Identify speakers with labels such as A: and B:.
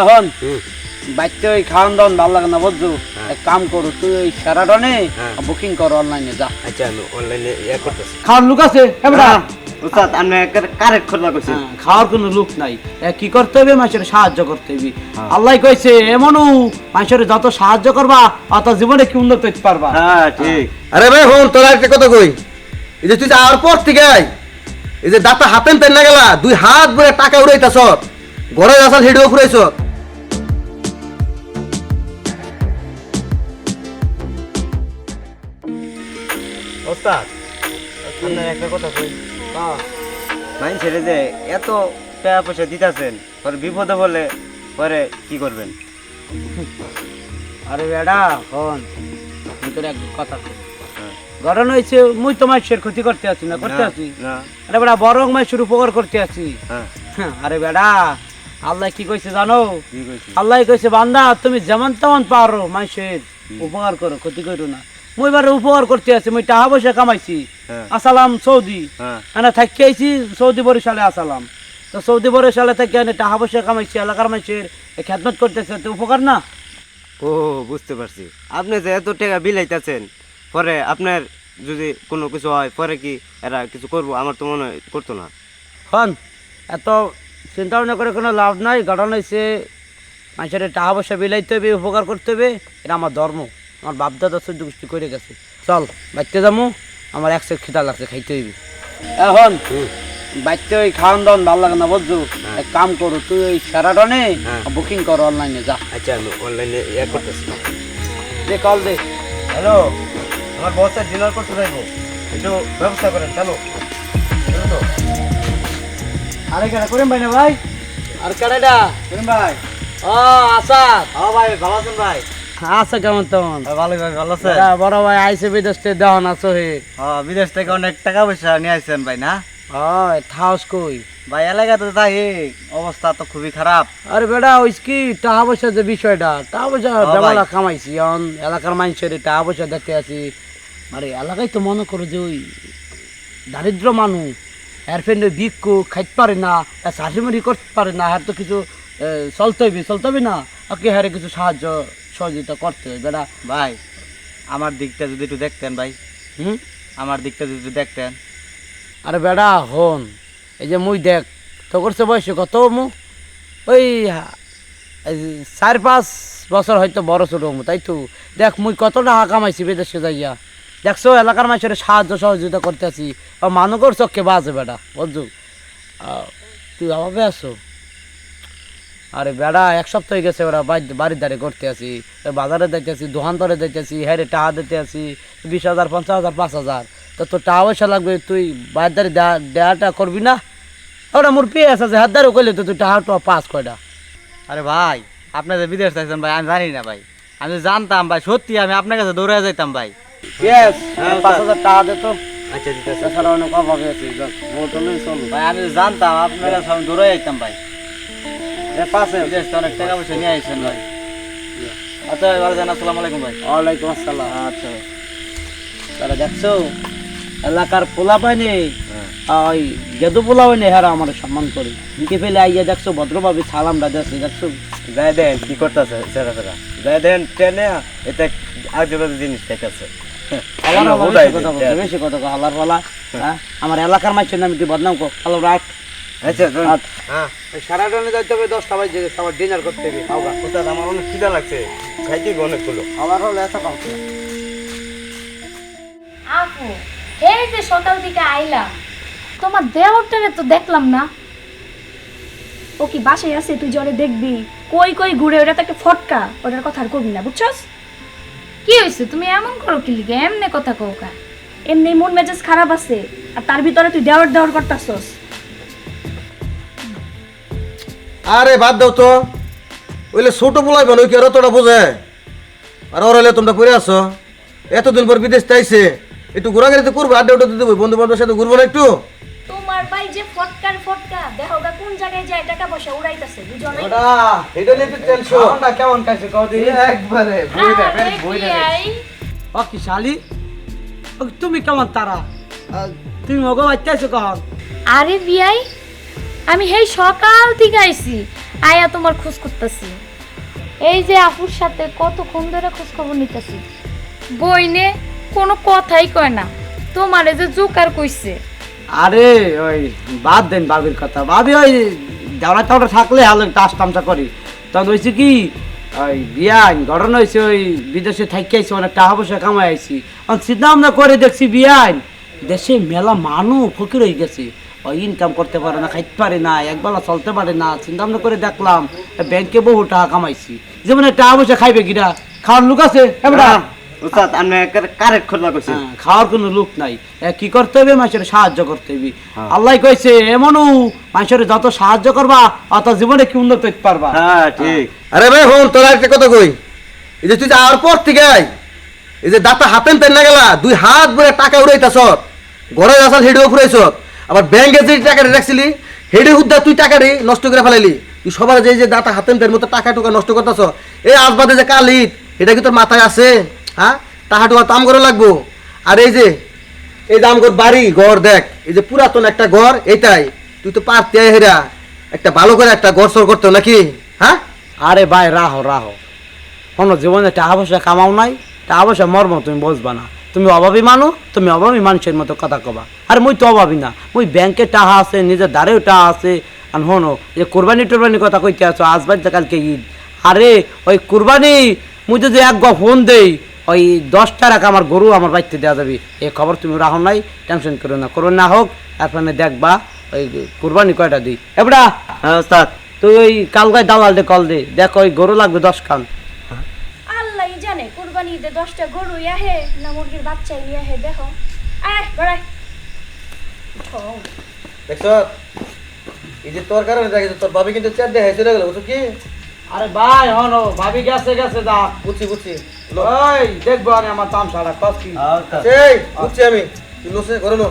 A: এখন। বাচ্চা ওই খাওয়ান দাওয়ান ভালো লাগে না বুঝছ?
B: হ্যাঁ।
A: এক কাম করো তুই ওই স্যারাটনে
B: হ্যাঁ।
A: বুকিং করো অনলাইনে যা।
B: আচ্ছা আমি অনলাইনে ইয়ে করতেছি।
A: খাওয়ার লোক আছে? এবারে
B: উস্তাদ আপনি কারেক্ট
A: হ্যাঁ, খাওয়ার কোনো লোক নাই। কি করতে হবে? মানুষের সাহায্য করতে হবে।
B: হ্যাঁ।
A: আল্লাহ কইছে এমনও মানুষের যত সাহায্য করবা অত জীবনে কি উন্নত হইতে পারবা।
B: হ্যাঁ ঠিক।
C: আরে ভাই হন তোরা একটা কথা কই। এই যে তুই যাওয়ার পর থেকে এই যে দাঁতা হাতেন তেন না গেলা দুই হাত ভরে টাকা উড়াইতাছ। ঘরে আসাল হেডিও ফুরাইছ
B: ওস্তাদ আপনার একটা কথা কই। মাইন ছেড়ে যে এত টাকা পয়সা দিতেছেন পরে বিপদে বলে পরে কি করবেন?
A: আরে বেডা হন আমি তোর এক কথা কই।
B: হ্যাঁ।
A: ঘটনা হয়েছে মুই তো মানুষের ক্ষতি করতে আছি না করতে আছি।
B: না।
A: আরে বেড়া বরং মানুষের উপকার করতে আছি।
B: হ্যাঁ।
A: হ্যাঁ, আরে বেডা আল্লাহ কি কইছে জানো? আল্লাহ কইছে বান্দা তুমি যেমন তেমন পারো মানুষের উপকার করো ক্ষতি করো না। মুই এবারে উপকার করতে আছি মুই টাকা পয়সা কামাইছি।
B: হ্যাঁ।
A: আসালাম সৌদি।
B: হ্যাঁ।
A: এনে থাকি আইছি সৌদি বরিশালে আসালাম তো সৌদি বরিশালে থেকে এনে টাকা পয়সা কামাইছি এলাকার মানুষের খেদমত করতেছে তো উপকার না?
B: ও বুঝতে পারছি। আপনি যে এত টাকা বিলাইতেছেন পরে আপনার যদি কোনো কিছু হয় পরে কি এরা কিছু করব? আমার তো মনে হয় করতো না।
A: হন এত চিন্তা ভাবনা করে কোনো লাভ নাই ঘটনা হয়েছে মানুষের টাকা পয়সা বিলাইতে হবে উপকার করতে হবে। এটা আমার ধর্ম আমার বাপদাদা সহ্য গোষ্ঠী করে গেছে। চল বাচ্চা যাব আমার একশো খিদা লাগছে খাইতে হইবে। এখন বাচ্চা ওই খাওয়ান দাওয়ান ভালো লাগে না বুঝছ?
B: হ্যাঁ।
A: এক কাম করো তুই ওই স্যারাটনে
B: হ্যাঁ।
A: বুকিং করো অনলাইনে যা।
B: আচ্ছা আমি অনলাইনে ইয়ে করতেছি।
A: দে কল দে।
B: হ্যালো আমার বসের ডিনার করতে যাইবো। একটু ব্যবস্থা করেন চলো।
A: আরে কেডা করেন ভাই না ভাই? আর কেডাটা
B: করিম ভাই।
A: ও আসাদ।
B: হ্যাঁ ভাই ভালো আছেন ভাই?
A: আছে কেমন তেমন?
B: ভালো ভাই ভালো
A: এরা বড় ভাই আইসে বিদেশ থেকে দেওয়ান আছো হে
B: হ্যাঁ বিদেশ থেকে অনেক টাকা পয়সা নিয়ে আসছেন ভাই না?
A: হয় থাউস কই?
B: ভাই এলাকাতে তাই অবস্থা তো খুবই খারাপ।
A: আরে বেটা ওই কি টাকা পয়সা যে বিষয়টা টাকা পয়সা। বেমালা কামাইছি এখন এলাকার মানুষের টাকা পয়সা দেখতে আছি। আরে এলাকায় তো মনে করো যে ওই দারিদ্র মানুষ এর ভিক্ষু খাইতে পারে না চাষিমারি করতে পারে না আর তো কিছু চলতে হইবে চলতে হবে না ওকে হারে কিছু সাহায্য সহযোগিতা করতে হবে বেটা
B: ভাই আমার দিকটা যদি একটু দেখতেন ভাই।
A: হুম?
B: আমার দিকটা যদি একটু দেখতেন।
A: আরে বেড়া হন এই যে মুই দেখ তো করছে বয়সে কত মু? ওই চার পাঁচ বছর হয়তো বড় ছোট মু তাই তো? দেখ মুই কত টাকা কামাইছি বিদেশে যাইয়া। দেখছ, এলাকার মানুষের সাহায্য সহযোগিতা করতে আছি আর মানুষের চোখে বাজে বেটা বুঝছ তুই অভাবে আছো? আরে বেড়া এক সপ্তাহ গেছে ওরা বাড়ি- বাড়ির ধারে করতে আছি। বাজারে দিতে আছি দোকান ধরে দিতে আছি হ্যাঁ টাকা দিতে আছি, বিশ হাজার, পঞ্চাশ হাজার, পাঁচ হাজার। তো তোর টাকা পয়সা লাগবে, তুই বাড়ির দেয়া- দেয়াটা করবি না? ওরা মোর পেয়ে আছে হাত ধারে কইলে তো তুই টাকা টো পাস কয়টা?
B: আরে ভাই, আপনি বিদেশ থাকছেন ভাই, আমি জানি না ভাই। আমি জানতাম ভাই, সত্যি আমি আপনার কাছে দৌড়ে যাইতাম ভাই।
A: ইয়েস
B: হ্যাঁ,
A: পাঁচ হাজার টাকা দে তো।
B: আচ্ছা দিতেছে
A: তাছাড়া অনেক অভাব আছে চল।
B: ভাই আমি জানতাম আপনার দৌড়ে যাইতাম ভাই।
A: পাশে।
B: বিদেশ তো অনেক টাকা পয়সা নিয়ে ভাই। আচ্ছা ভালো জান আসসালামু আলাইকুম ভাই।
A: ওয়ালাইকুম আসসালাম।
B: আচ্ছা ভাই।
A: তারা দেখছ এলাকার পোলা পাইনি
B: হ্যাঁ।
A: ওই গেদু পোলা পাইনি হেরা আমার সম্মান করি। দিকে ফেলে আইয়া দেখছ ভদ্রভাবে সালাম রাজা দেখছ?
B: যাই দেন কি করতেছে সেরা সেরা যাই দেন ট্রেনে আগে জিনিস দেখাচ্ছে। হ্যাঁ,
A: বেশি কথা বলছে, বেশি কথা কও, হালার হালা হ্যাঁ? আমার এলাকার মানুষের নামে তুই বদনাম কর। হ্যালো রাখ।
B: আচ্ছা হ্যাঁ।
A: যাইতে হবে দশটা বাজে সবার ডিনার করতে হবে
B: আমার অনেক খিদা লাগছে। খাইতে অনেকগুলো
A: খাবার হলে। এত খাওয়া
D: আপু এই যে সকাল থেকে আইলাম তোমার তো দেখলাম না।
E: ও কি বাসায় আছে তুই জলে দেখবি? কই কই ঘুরে ওটা তো একটা ফটকা ওটার কথা আর কবি না বুঝছস?
D: কি হয়েছে তুমি এমন করো কি লিগে? এমনি কথা কও কা।
E: এমনি মন মেজাজ খারাপ আছে আর তার ভিতরে তুই দেওয়ার দেওয়ার করতাছস।
C: আরে বাদ দাও তো। ওইলে ছোট পোলাই বানো কি আর তোরা বোঝে? আর ওর হলে তোমরা পড়ে আছো? এতদিন পর বিদেশ তাইছে একটু ঘোরাঘুরি তো করব আড্ডা উঠে দেবো বন্ধু বান্ধবের সাথে ঘুরবো না একটু?
E: ভাই যে ফটকার ফটকা দেখো গা কোন জায়গায় যায় টাকা পয়সা উড়াইতাছে বুঝো নাই?
C: এটা নিয়ে একটু টেনশন
A: কেমন খাইছে কও দিই
C: একবারে
D: আরে কি আই?
A: ও কি শালি? ও তুমি কেমন তারা? তুমি মগো কখন?
D: আরে বিয়াই আমি হেই সকাল থেকে আইছি আয়া তোমার খোঁজ করতেছি। এই যে আপুর সাথে কতক্ষণ ধরে খোঁজ খবর নিতেছি। বইনে কোনো কথাই কয় না। তোমারে যে জোকার কইছে।
A: আরে, ওই, বাদ দেন বাবির কথা। বাবি ওই দেওয়া টাওয়া থাকলে হালে টাস তামসা করি। তখন হয়েছে কি, ওই বিয়ান, ঘটনা হয়েছে ওই বিদেশে থাকি আইছি, অনেক টাকা পয়সা কামাই এখন চিন্তা ভাবনা করে দেখছি বিয়ান, দেশে মেলা মানুষ ফকির হয়ে গেছে। ওই ইনকাম করতে পারে না, খাইতে পারে না, একবেলা চলতে পারে না। চিন্তা ভাবনা করে দেখলাম ব্যাংকে বহু টাকা কামাইছি। যেমন টাকা পয়সা খাইবে কিনা খাওয়ার লোক আছে
B: আপনি কারেক্ট খোলা
A: হ্যাঁ, খাওয়ার কোনো লোক নাই। কি করতে হবে? মানুষের সাহায্য করতে হবে।
B: হ্যাঁ।
A: আল্লাহ কইছে এমনও মানুষের যত সাহায্য করবা অত জীবনে কি উন্নত হইতে পারবা।
B: হ্যাঁ ঠিক।
C: আরে ভাই হন তোরা একটা কথা কই। এই যে তুই যে আর পর থেকে এই যে দাঁতা হাতেন তেন না গেলা দুই হাত ভরে টাকা উড়াইতাছ ঘরে আসাল হেডেও ফুরাইছ আবার ব্যাংকে যে টাকাটা রাখছিলি হেডে হুদ্দা তুই টাকাটি নষ্ট করে ফেলাইলি। তুই সবার যে যে দাঁতা হাতেন তেন মতো টাকা টুকা নষ্ট করতেছ এই আসবাদে যে কালিত এটা কি তোর মাথায় আছে? হ্যাঁ? টাকা টুকা তাম করে লাগবো। আর এই যে এই যে আমগর বাড়ি, ঘর দেখ, এই যে পুরাতন একটা ঘর এটাই তুই তো পারতে হেরা। একটা ভালো করে একটা ঘর সর করতো নাকি? হ্যাঁ?
A: আরে ভাই, রাহো রাহো। কোনো জীবনে টাকা পয়সা কামাও নাই। টাকা পয়সা মর্ম তুমি বুঝবা না। তুমি অভাবী মানুষ তুমি অভাবী মানুষের মতো কথা কবা। আর মুই তো অভাবী না। মুই ব্যাংকে টাকা আছে, নিজের দ্বারেও টাকা আছে। আর হনো যে কোরবানি টোরবানি কথা কইতে আছো, আজ বাড়িতে কালকে ঈদ। আরে, ওই কোরবানি, মুই যদি এক গা ফোন দেই ওই দশটা টাকা আমার গরু আমার বাড়িতে দেওয়া যাবে। এই খবর তুমি রাখো নাই টেনশন করো না। করো না হোক তারপরে দেখবা ওই কোরবানি কয়টা দিই। এবড়া
B: হ্যাঁ ওস্তাদ।
A: তুই ওই কালগায় দালাল দে কল দে। দেখ ওই গরু লাগবে দশ খান
E: আল্লাহ জানে কুরবানি ঈদে দশটা গরু ইয়াহে না মুরগির বাচ্চা ইয়াহে দেখো। আয় বেড়াই
C: দেখছ? এই যে তোর কারণে দেখে তোর ভাবি কিন্তু চার দেখাই চলে গেল বুঝছ কি?
A: আরে ভাই হনো ভাবি গেছে গেছে দা
C: বুঝছি বুঝছি।
A: ওই দেখব আমি আমার তামসাটা কস কি?
B: হ্যাঁ
C: সেই বুঝছি আমি। তুই লোসে করে লো।